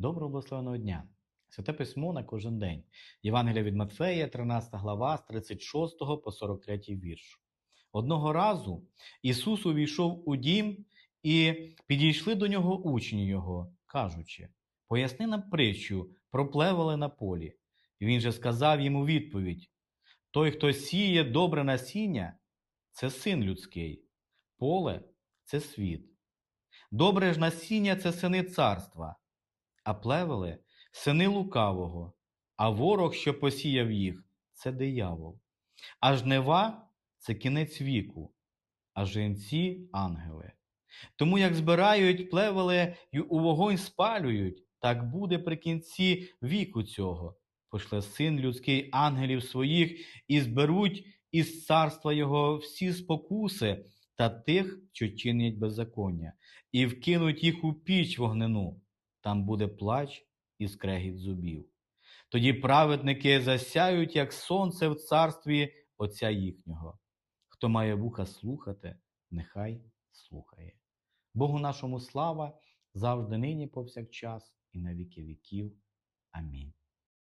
Доброго благословеного дня! Святе письмо на кожен день. Євангелія від Матфея, 13 глава, з 36 по 43 вірш. Одного разу Ісус увійшов у дім, і підійшли до нього учні його, кажучи: Поясни нам притчу про плевели на полі. І він же сказав йому відповідь: Той, хто сіє добре насіння, це син людський, поле це світ. Добре ж насіння це сини царства, а плевели сини лукавого, а ворог, що посіяв їх, це диявол. А жнива це кінець віку, а женці ангели. Тому як збирають плевели й у вогонь спалюють, так буде при кінці віку цього. Пошле син людський ангелів своїх і зберуть із царства його всі спокуси та тих, що чинять беззаконня, і вкинуть їх у піч вогнену. Там буде плач і скрегіт зубів. Тоді праведники засяють, як сонце в царстві Отця їхнього. Хто має вуха слухати, нехай слухає. Богу нашому слава завжди нині повсякчас і на віки віків. Амінь.